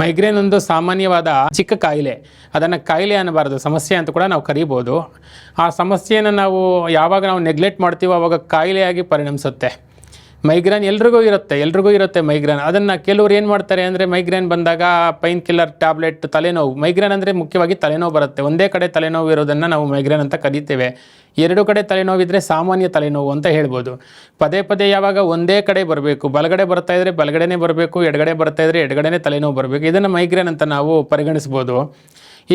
Migraine ಒಂದು ಸಾಮಾನ್ಯವಾದ ಚಿಕ್ಕ ಕಾಯಿಲೆ. ಅದನ್ನು ಕಾಯಿಲೆ ಅನ್ನಬಾರದು, ಸಮಸ್ಯೆ ಅಂತ ಕೂಡ ನಾವು ಕರಿಬೋದು. ಆ ಸಮಸ್ಯೆಯನ್ನು ನಾವು ಯಾವಾಗ ನಾವು ನೆಗ್ಲೆಕ್ಟ್ ಮಾಡ್ತೀವೋ ಅವಾಗ ಕಾಯಿಲೆಯಾಗಿ ಪರಿಣಮಿಸುತ್ತೆ. ಮೈಗ್ರೇನ್ ಎಲ್ರಿಗೂ ಇರುತ್ತೆ ಎಲ್ರಿಗೂ ಇರುತ್ತೆ ಮೈಗ್ರೇನ್ ಅದನ್ನು ಕೆಲವ್ರು ಏನು ಮಾಡ್ತಾರೆ ಅಂದರೆ ಮೈಗ್ರೇನ್ ಬಂದಾಗ ಪೈನ್ ಕಿಲ್ಲರ್ ಟ್ಯಾಬ್ಲೆಟ್ ತಲೆನೋವು. ಮೈಗ್ರೇನ್ ಅಂದರೆ ಮುಖ್ಯವಾಗಿ ತಲೆನೋವು ಬರುತ್ತೆ. ಒಂದೇ ಕಡೆ ತಲೆನೋವು ಇರೋದನ್ನು ನಾವು ಮೈಗ್ರೇನ್ ಅಂತ ಕರಿತೇವೆ. ಎರಡು ಕಡೆ ತಲೆನೋವಿದ್ರೆ ಸಾಮಾನ್ಯ ತಲೆನೋವು ಅಂತ ಹೇಳ್ಬೋದು. ಪದೇ ಪದೇ ಯಾವಾಗ ಒಂದೇ ಕಡೆ ಬರಬೇಕು. ಬಲಗಡೆ ಬರ್ತಾ ಇದ್ರೆ ಬಲಗಡೆನೇ ಬರಬೇಕು, ಎಡಗಡೆ ಬರ್ತಾ ಇದ್ರೆ ಎಡಗಡೆನೇ ತಲೆನೋವು ಬರಬೇಕು. ಇದನ್ನು ಮೈಗ್ರೇನ್ ಅಂತ ನಾವು ಪರಿಗಣಿಸ್ಬೋದು.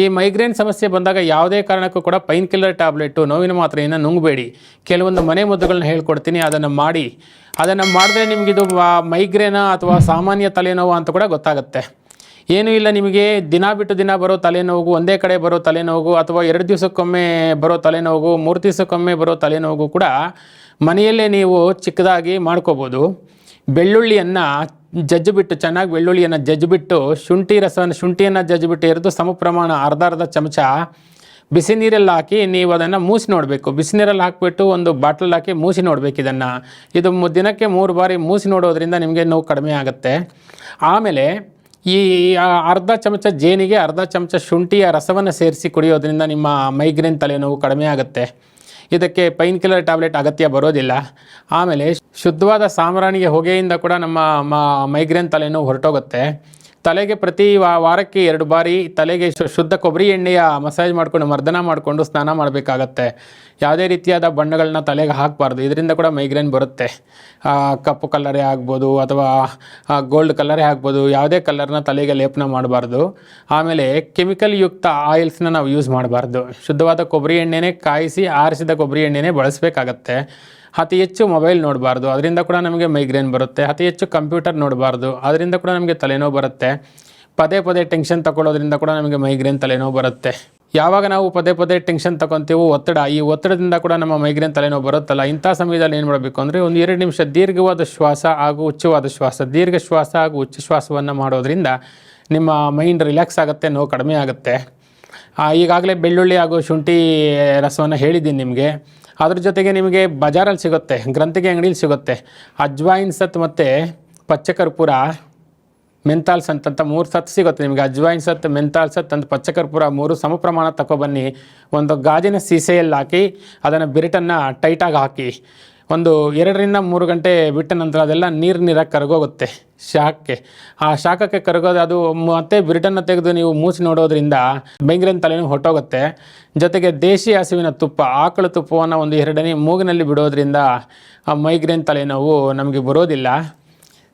ಈ ಮೈಗ್ರೇನ್ ಸಮಸ್ಯೆ ಬಂದಾಗ ಯಾವುದೇ ಕಾರಣಕ್ಕೂ ಕೂಡ ಪೈನ್ ಕಿಲ್ಲರ್ ಟ್ಯಾಬ್ಲೆಟು ನೋವಿನ ಮಾತ್ರೆಯನ್ನು ನುಂಗಬೇಡಿ. ಕೆಲವೊಂದು ಮನೆ ಮದ್ದುಗಳನ್ನ ಹೇಳ್ಕೊಡ್ತೀನಿ, ಅದನ್ನು ಮಾಡಿ. ಅದನ್ನು ಮಾಡಿದ್ರೆ ನಿಮಗಿದು ಮೈಗ್ರೇನ ಅಥವಾ ಸಾಮಾನ್ಯ ತಲೆನೋವು ಅಂತ ಕೂಡ ಗೊತ್ತಾಗುತ್ತೆ. ಏನೂ ಇಲ್ಲ ನಿಮಗೆ ದಿನ ಬಿಟ್ಟು ದಿನ ಬರೋ ತಲೆನೋವು, ಒಂದೇ ಕಡೆ ಬರೋ ತಲೆನೋವು ಅಥವಾ ಎರಡು ದಿವಸಕ್ಕೊಮ್ಮೆ ಬರೋ ತಲೆನೋವು, ಮೂರು ದಿವಸಕ್ಕೊಮ್ಮೆ ಬರೋ ತಲೆನೋವು ಕೂಡ ಮನೆಯಲ್ಲೇ ನೀವು ಚಿಕ್ಕದಾಗಿ ಮಾಡ್ಕೋಬೋದು. ಬೆಳ್ಳುಳ್ಳಿಯನ್ನು ಜಜ್ಜಿಬಿಟ್ಟು, ಚೆನ್ನಾಗಿ ಬೆಳ್ಳುಳ್ಳಿಯನ್ನು ಜಜ್ಜಿಬಿಟ್ಟು, ಶುಂಠಿ ರಸವನ್ನು, ಶುಂಠಿಯನ್ನು ಜಜ್ಜಿಬಿಟ್ಟು ಎರಡು ಸಮ ಪ್ರಮಾಣ ಅರ್ಧ ಅರ್ಧ ಚಮಚ ಬಿಸಿ ನೀರಲ್ಲಿ ಹಾಕಿ ನೀವು ಅದನ್ನು ಮೂಸಿ ನೋಡಬೇಕು. ಬಿಸಿ ನೀರಲ್ಲಿ ಹಾಕಿಬಿಟ್ಟು ಒಂದು ಬಾಟ್ಲಲ್ಲಿ ಹಾಕಿ ಮೂಸಿ ನೋಡಬೇಕು ಇದನ್ನು. ಇದು ದಿನಕ್ಕೆ ಮೂರು ಬಾರಿ ಮೂಸಿ ನೋಡೋದ್ರಿಂದ ನಿಮಗೆ ನೋವು ಕಡಿಮೆ ಆಗುತ್ತೆ. ಆಮೇಲೆ ಈ ಅರ್ಧ ಚಮಚ ಜೇನಿಗೆ ಅರ್ಧ ಚಮಚ ಶುಂಠಿಯ ರಸವನ್ನು ಸೇರಿಸಿ ಕುಡಿಯೋದ್ರಿಂದ ನಿಮ್ಮ ಮೈಗ್ರೇನ್ ತಲೆನೋವು ಕಡಿಮೆ ಆಗುತ್ತೆ. ಇದಕ್ಕೆ ಪೈನ್ ಕಿಲ್ಲರ್ ಟ್ಯಾಬ್ಲೆಟ್ ಅಗತ್ಯ ಬರೋದಿಲ್ಲ. ಆಮೇಲೆ ಶುದ್ಧವಾದ ಸಾಂಬ್ರಾಣಿಗೆ ಹೊಗೆಯಿಂದ ಕೂಡ ನಮ್ಮ ಮೈಗ್ರೇನ್ ತಲೆನೋವು ಹೊರಟೋಗುತ್ತೆ. ತಲೆಗೆ ಪ್ರತಿ ವಾರಕ್ಕೆ ಎರಡು ಬಾರಿ ತಲೆಗೆ ಶುದ್ಧ ಕೊಬ್ಬರಿ ಎಣ್ಣೆಯ ಮಸಾಜ್ ಮಾಡಿಕೊಂಡು ಮರ್ದನ ಮಾಡಿಕೊಂಡು ಸ್ನಾನ ಮಾಡಬೇಕಾಗತ್ತೆ. ಯಾವುದೇ ರೀತಿಯಾದ ಬಣ್ಣಗಳನ್ನ ತಲೆಗೆ ಹಾಕಬಾರ್ದು. ಇದರಿಂದ ಕೂಡ ಮೈಗ್ರೇನ್ ಬರುತ್ತೆ. ಕಪ್ಪು ಕಲ್ಲರೇ ಆಗ್ಬೋದು ಅಥವಾ ಗೋಲ್ಡ್ ಕಲ್ಲರೇ ಆಗ್ಬೋದು. ಯಾವುದೇ ಕಲರ್ನ ತಲೆಗೆ ಲೇಪನ ಮಾಡಬಾರ್ದು. ಆಮೇಲೆ ಕೆಮಿಕಲ್ ಯುಕ್ತ ಆಯಿಲ್ಸ್ನ ನಾವು ಯೂಸ್ ಮಾಡಬಾರ್ದು. ಶುದ್ಧವಾದ ಕೊಬ್ಬರಿ ಎಣ್ಣೆನೇ ಕಾಯಿಸಿ ಆರಿಸಿದ ಕೊಬ್ಬರಿ ಎಣ್ಣೆನೇ ಬಳಸಬೇಕಾಗತ್ತೆ. ಅತಿ ಹೆಚ್ಚು ಮೊಬೈಲ್ ನೋಡಬಾರ್ದು. ಅದರಿಂದ ಕೂಡ ನಮಗೆ ಮೈಗ್ರೇನ್ ಬರುತ್ತೆ. ಅತಿ ಹೆಚ್ಚು ಕಂಪ್ಯೂಟರ್ ನೋಡಬಾರ್ದು. ಅದರಿಂದ ಕೂಡ ನಮಗೆ ತಲೆನೋವು ಬರುತ್ತೆ. ಪದೇ ಪದೇ ಟೆನ್ಷನ್ ತಗೊಳ್ಳೋದ್ರಿಂದ ಕೂಡ ನಮಗೆ ಮೈಗ್ರೇನ್ ತಲೆನೋವು ಬರುತ್ತೆ. ಯಾವಾಗ ನಾವು ಪದೇ ಪದೇ ಟೆನ್ಷನ್ ತಗೊತೀವೋ ಒತ್ತಡ, ಈ ಒತ್ತಡದಿಂದ ಕೂಡ ನಮ್ಮ ಮೈಗ್ರೇನ್ ತಲೆನೋವು ಬರುತ್ತಲ್ಲ. ಇಂಥ ಸಮಯದಲ್ಲಿ ಏನು ಮಾಡಬೇಕು ಅಂದರೆ ಒಂದು ಎರಡು ನಿಮಿಷ ದೀರ್ಘವಾದ ಶ್ವಾಸ ಹಾಗೂ ಉಚ್ಚವಾದ ಶ್ವಾಸ, ದೀರ್ಘ ಶ್ವಾಸ ಹಾಗೂ ಉಚ್ಚ ಶ್ವಾಸವನ್ನು ಮಾಡೋದ್ರಿಂದ ನಿಮ್ಮ ಮೈಂಡ್ ರಿಲ್ಯಾಕ್ಸ್ ಆಗುತ್ತೆ, ನೋವು ಕಡಿಮೆ ಆಗುತ್ತೆ. ಈಗಾಗಲೇ ಬೆಳ್ಳುಳ್ಳಿ ಹಾಗೂ ಶುಂಠಿ ರಸವನ್ನು ಹೇಳಿದ್ದೀನಿ ನಿಮಗೆ. ಅದ್ರ ಜೊತೆಗೆ ನಿಮಗೆ ಬಜಾರಲ್ಲಿ ಸಿಗುತ್ತೆ, ಗ್ರಂಥಿಗೆ ಅಂಗಡಿಲಿ ಸಿಗುತ್ತೆ. ಅಜ್ವಾಯಿನ್ ಸತ್ ಮತ್ತು ಪಚ್ಚಕರ್ಪೂರ ಮೆಂತಾಲ್ ಸತ್ ಅಂತ ಮೂರು ಸತ್ ಸಿಗುತ್ತೆ ನಿಮಗೆ. ಅಜ್ವಾಯಿನ್ ಸತ್ ಮೆಂತಾಲ್ ಸತ್ ಅಂತ ಪಚ್ಚಕರ್ಪೂರ ಮೂರು ಸಮ ಪ್ರಮಾಣ ತಗೊಬನ್ನಿ ಒಂದು ಗಾಜಿನ ಸೀಸೆಯಲ್ಲಿ ಹಾಕಿ, ಅದನ್ನು ಬಿರಿಟನ್ನು ಟೈಟಾಗಿ ಹಾಕಿ. ಒಂದು ಎರಡರಿಂದ ಮೂರು ಗಂಟೆ ಬಿಟ್ಟ ನಂತರ ಅದೆಲ್ಲ ನೀರು ನೀರಾಗಿ ಕರಗೋಗುತ್ತೆ ಶಾಖಕ್ಕೆ ಆ ಶಾಖಕ್ಕೆ ಕರಗೋದು ಅದು ಮತ್ತೆ ಬಿರಿಟನ್ನು ತೆಗೆದು ನೀವು ಮೂಸಿ ನೋಡೋದ್ರಿಂದ ಮೈಗ್ರೇನ್ ತಲೆನೂ ಹೊಟ್ಟೋಗುತ್ತೆ ಜೊತೆಗೆ ದೇಶಿ ಹಸುವಿನ ತುಪ್ಪ, ಆಕಳು ತುಪ್ಪವನ್ನು ಒಂದು ಎರಡನೇ ಮೂಗಿನಲ್ಲಿ ಬಿಡೋದ್ರಿಂದ ಆ ಮೈಗ್ರೇನ್ ತಲೆನೋವು ನಮಗೆ ಬರೋದಿಲ್ಲ.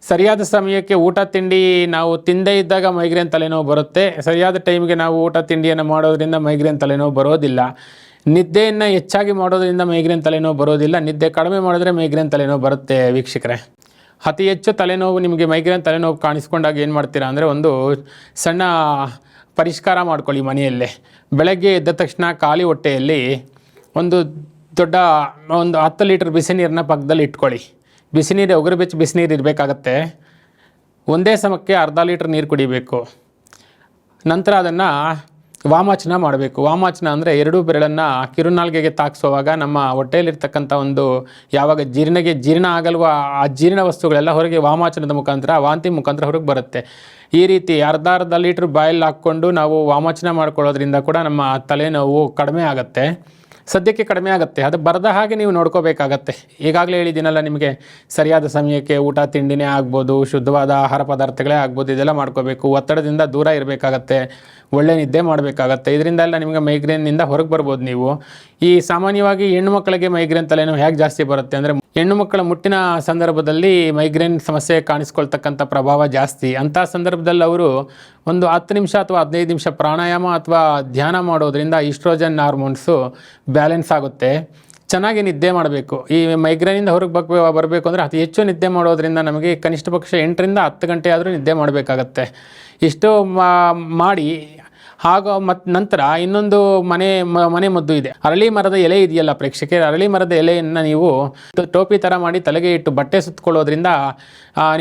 ಸರಿಯಾದ ಸಮಯಕ್ಕೆ ಊಟ ತಿಂಡಿ ನಾವು ತಿಂದೇ ಇದ್ದಾಗ ಮೈಗ್ರೇನ್ ತಲೆನೋವು ಬರುತ್ತೆ. ಸರಿಯಾದ ಟೈಮ್ಗೆ ನಾವು ಊಟ ತಿಂಡಿಯನ್ನು ಮಾಡೋದ್ರಿಂದ ಮೈಗ್ರೇನ್ ತಲೆನೋವು ಬರೋದಿಲ್ಲ. ನಿದ್ದೆಯನ್ನು ಹೆಚ್ಚಾಗಿ ಮಾಡೋದ್ರಿಂದ ಮೈಗ್ರೇನ್ ತಲೆನೋವು ಬರೋದಿಲ್ಲ. ನಿದ್ದೆ ಕಡಿಮೆ ಮಾಡಿದ್ರೆ ಮೈಗ್ರೇನ್ ತಲೆನೋವು ಬರುತ್ತೆ ವೀಕ್ಷಕರೇ. ಅತಿ ಹೆಚ್ಚು ತಲೆನೋವು ನಿಮಗೆ ಮೈಗ್ರೇನ್ ತಲೆನೋವು ಕಾಣಿಸ್ಕೊಂಡಾಗ ಏನು ಮಾಡ್ತೀರಾ ಅಂದರೆ ಒಂದು ಸಣ್ಣ ಪರಿಷ್ಕಾರ ಮಾಡ್ಕೊಳ್ಳಿ ಮನೆಯಲ್ಲೇ. ಬೆಳಗ್ಗೆ ಎದ್ದ ತಕ್ಷಣ ಖಾಲಿ ಹೊಟ್ಟೆಯಲ್ಲಿ ಒಂದು ದೊಡ್ಡ ಒಂದು ಹತ್ತು ಲೀಟ್ರ್ ಬಿಸಿ ನೀರನ್ನ ಪಕ್ಕದಲ್ಲಿ ಇಟ್ಕೊಳ್ಳಿ. ಬಿಸಿ ನೀರು ಒಗರು ಬೆಚ್ಚ ಬಿಸಿ ನೀರು ಇರಬೇಕಾಗತ್ತೆ. ಒಂದೇ ಸಮಕ್ಕೆ ಅರ್ಧ ಲೀಟ್ರ್ ನೀರು ಕುಡಿಬೇಕು. ನಂತರ ಅದನ್ನು ವಾಮಾಚನ ಮಾಡಬೇಕು. ವಾಮಾಚನ ಅಂದರೆ ಎರಡೂ ಬೆರಳನ್ನು ಕಿರುನಾಲ್ಗೆಗೆ ತಾಕಿಸುವಾಗ ನಮ್ಮ ಹೊಟ್ಟೆಯಲ್ಲಿರ್ತಕ್ಕಂಥ ಒಂದು ಯಾವಾಗ ಜೀರ್ಣಗೆ ಜೀರ್ಣ ಆಗಲ್ವ ಆ ಜೀರ್ಣ ವಸ್ತುಗಳೆಲ್ಲ ಹೊರಗೆ ವಾಮಾಚನದ ಮುಖಾಂತರ, ವಾಂತಿ ಮುಖಾಂತರ ಹೊರಗೆ ಬರುತ್ತೆ. ಈ ರೀತಿ ಅರ್ಧ ಅರ್ಧ ಲೀಟ್ರ್ ಬಾಯಲ್ಲಿ ಹಾಕ್ಕೊಂಡು ನಾವು ವಾಮಾಚನ ಮಾಡ್ಕೊಳ್ಳೋದ್ರಿಂದ ಕೂಡ ನಮ್ಮ ತಲೆನೋವು ಕಡಿಮೆ ಆಗುತ್ತೆ. ಸದ್ಯಕ್ಕೆ ಕಡಿಮೆ ಆಗುತ್ತೆ. ಅದು ಬರದ ಹಾಗೆ ನೀವು ನೋಡ್ಕೋಬೇಕಾಗತ್ತೆ. ಈಗಾಗಲೇ ಹೇಳಿದ್ದೀನಲ್ಲ ನಿಮಗೆ ಸರಿಯಾದ ಸಮಯಕ್ಕೆ ಊಟ, ತಿಂಡಿನೇ ಆಗ್ಬೋದು, ಶುದ್ಧವಾದ ಆಹಾರ ಪದಾರ್ಥಗಳೇ ಆಗ್ಬೋದು, ಇದೆಲ್ಲ ಮಾಡ್ಕೋಬೇಕು. ಒತ್ತಡದಿಂದ ದೂರ ಇರಬೇಕಾಗತ್ತೆ. ಒಳ್ಳೆ ನಿದ್ದೆ ಮಾಡಬೇಕಾಗತ್ತೆ. ಇದರಿಂದ ಎಲ್ಲ ನಿಮಗೆ ಮೈಗ್ರೇನ್ನಿಂದ ಹೊರಗೆ ಬರ್ಬೋದು ನೀವು. ಈ ಸಾಮಾನ್ಯವಾಗಿ ಹೆಣ್ಣು ಮಕ್ಕಳಿಗೆ ಮೈಗ್ರೇನ್ ತಲೆನೋವು ಹೇಗೆ ಜಾಸ್ತಿ ಬರುತ್ತೆ ಅಂದರೆ ಹೆಣ್ಣು ಮಕ್ಕಳ ಮುಟ್ಟಿನ ಸಂದರ್ಭದಲ್ಲಿ ಮೈಗ್ರೇನ್ ಸಮಸ್ಯೆ ಕಾಣಿಸ್ಕೊಳ್ತಕ್ಕಂಥ ಪ್ರಭಾವ ಜಾಸ್ತಿ. ಅಂಥ ಸಂದರ್ಭದಲ್ಲಿ ಅವರು ಒಂದು ಹತ್ತು ನಿಮಿಷ ಅಥವಾ ಹದಿನೈದು ನಿಮಿಷ ಪ್ರಾಣಾಯಾಮ ಅಥವಾ ಧ್ಯಾನ ಮಾಡೋದರಿಂದ ಈಸ್ಟ್ರೋಜನ್ ಹಾರ್ಮೋನ್ಸು ಬ್ಯಾಲೆನ್ಸ್ ಆಗುತ್ತೆ. ಚೆನ್ನಾಗಿ ನಿದ್ದೆ ಮಾಡಬೇಕು. ಈ ಮೈಗ್ರೇನಿಂದ ಹೊರಗೆ ಬಗ್ ಬರಬೇಕು ಅಂದರೆ ಅತಿ ಹೆಚ್ಚು ನಿದ್ದೆ ಮಾಡೋದರಿಂದ ನಮಗೆ ಕನಿಷ್ಠ ಪಕ್ಷ ಎಂಟರಿಂದ ಹತ್ತು ಗಂಟೆ ಆದರೂ ನಿದ್ದೆ ಮಾಡಬೇಕಾಗತ್ತೆ. ಇಷ್ಟು ಮಾಡಿ ಹಾಗೂ ಮತ್ ನಂತರ ಇನ್ನೊಂದು ಮನೆ ಮನೆ ಮದ್ದು ಇದೆ. ಅರಳಿ ಮರದ ಎಲೆ ಇದೆಯಲ್ಲ ಪ್ರೇಕ್ಷಕರ? ಅರಳಿ ಮರದ ಎಲೆಯನ್ನು ನೀವು ಟೋಪಿ ಥರ ಮಾಡಿ ತಲೆಗೆ ಇಟ್ಟು ಬಟ್ಟೆ ಸುತ್ತಕೊಳ್ಳೋದ್ರಿಂದ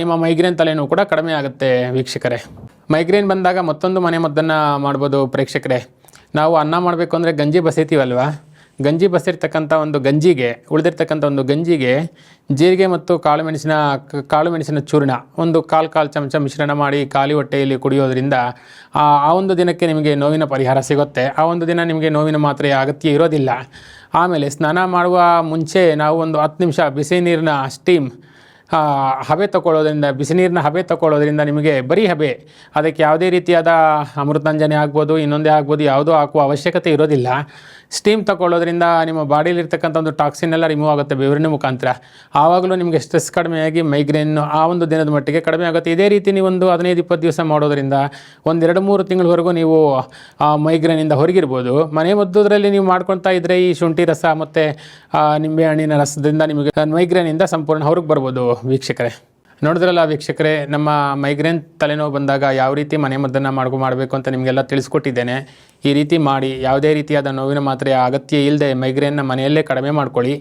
ನಿಮ್ಮ ಮೈಗ್ರೇನ್ ತಲೆನೋವು ಕೂಡ ಕಡಿಮೆ ಆಗುತ್ತೆ ವೀಕ್ಷಕರೇ. ಮೈಗ್ರೇನ್ ಬಂದಾಗ ಮತ್ತೊಂದು ಮನೆ ಮದ್ದನ್ನು ಮಾಡ್ಬೋದು ಪ್ರೇಕ್ಷಕರೇ. ನಾವು ಅನ್ನ ಮಾಡಬೇಕು ಅಂದರೆ ಗಂಜಿ ಬಸೀತೀವಲ್ವ? ಗಂಜಿ ಬಸಿರ್ತಕ್ಕಂಥ ಒಂದು ಗಂಜಿಗೆ, ಉಳಿದಿರ್ತಕ್ಕಂಥ ಒಂದು ಗಂಜಿಗೆ ಜೀರಿಗೆ ಮತ್ತು ಕಾಳು ಮೆಣಸಿನ ಕ- ಕಾಳು ಚೂರ್ಣ, ಒಂದು ಕಾಲು ಕಾಲು ಚಮಚ ಮಿಶ್ರಣ ಮಾಡಿ ಖಾಲಿ ಹೊಟ್ಟೆಯಲ್ಲಿ ಕುಡಿಯೋದ್ರಿಂದ ಆ ಒಂದು ದಿನಕ್ಕೆ ನಿಮಗೆ ನೋವಿನ ಪರಿಹಾರ ಸಿಗುತ್ತೆ. ಆ ಒಂದು ದಿನ ನಿಮಗೆ ನೋವಿನ ಮಾತ್ರೆಯ ಅಗತ್ಯ ಇರೋದಿಲ್ಲ. ಆಮೇಲೆ ಸ್ನಾನ ಮಾಡುವ ಮುಂಚೆ ನಾವು ಒಂದು ಹತ್ತು ನಿಮಿಷ ಬಿಸಿ ನೀರಿನ ಸ್ಟೀಮ್ ಹಬೆ ತಗೊಳ್ಳೋದ್ರಿಂದ ಬಿಸಿ ನೀರಿನ ಹಬೆ ತಗೊಳ್ಳೋದ್ರಿಂದ ನಿಮಗೆ ಬರೀ ಹಬೆ, ಅದಕ್ಕೆ ಯಾವುದೇ ರೀತಿಯಾದ ಅಮೃತಾಂಜನೆ ಆಗ್ಬೋದು, ಇನ್ನೊಂದೇ ಆಗ್ಬೋದು, ಯಾವುದೂ ಹಾಕುವ ಅವಶ್ಯಕತೆ ಇರೋದಿಲ್ಲ. ಸ್ಟೀಮ್ ತಗೊಳ್ಳೋದ್ರಿಂದ ನಿಮ್ಮ ಬಾಡಿಲಿರ್ತಕ್ಕಂಥ ಒಂದು ಟಾಕ್ಸಿನ್ ಎಲ್ಲ ರಿಮೂವ್ ಆಗುತ್ತೆ ಬೆವರಿನ ಮುಖಾಂತರ. ಆವಾಗಲೂ ನಿಮಗೆ ಸ್ಟ್ರೆಸ್ ಕಡಿಮೆಯಾಗಿ ಮೈಗ್ರೇನ್ ಆ ಒಂದು ದಿನದ ಮಟ್ಟಿಗೆ ಕಡಿಮೆ ಆಗುತ್ತೆ. ಇದೇ ರೀತಿ ನೀವೊಂದು ಹದಿನೈದು, ಇಪ್ಪತ್ತು ದಿವಸ ಮಾಡೋದ್ರಿಂದ ಒಂದೆರಡು ಮೂರು ತಿಂಗಳವರೆಗೂ ನೀವು ಮೈಗ್ರೇನಿಂದ ಹೊರಗಿರ್ಬೋದು. ಮನೆ ಮದ್ದರಲ್ಲಿ ನೀವು ಮಾಡ್ಕೊಳ್ತಾ ಇದ್ದರೆ ಈ ಶುಂಠಿ ರಸ ಮತ್ತು ನಿಂಬೆ ಹಣ್ಣಿನ ರಸದಿಂದ ನಿಮಗೆ ಮೈಗ್ರೇನಿಂದ ಸಂಪೂರ್ಣ ಹೊರಗೆ ಬರ್ಬೋದು ವೀಕ್ಷಕರೇ. ನೋಡಿದ್ರಲ್ಲ ವೀಕ್ಷಕರೇ, ನಮ್ಮ ಮೈಗ್ರೇನ್ ತಲೆನೋವು ಬಂದಾಗ ಯಾವ ರೀತಿ ಮನೆ ಮದ್ದನ್ನು ಮಾಡ್ಕೊ, ಮಾಡಬೇಕು ಅಂತ ನಿಮಗೆಲ್ಲ ತಿಳಿಸ್ಕೊಟ್ಟಿದ್ದೇನೆ. ಈ ರೀತಿ ಮಾಡಿ, ಯಾವುದೇ ರೀತಿಯಾದ ನೋವಿನ ಮಾತ್ರೆಯ ಅಗತ್ಯ ಇಲ್ಲದೆ ಮೈಗ್ರೇನ್ನ ಮನೆಯಲ್ಲೇ ಕಡಿಮೆ ಮಾಡ್ಕೊಳ್ಳಿ.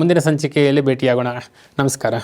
ಮುಂದಿನ ಸಂಚಿಕೆಯಲ್ಲಿ ಭೇಟಿಯಾಗೋಣ. ನಮಸ್ಕಾರ.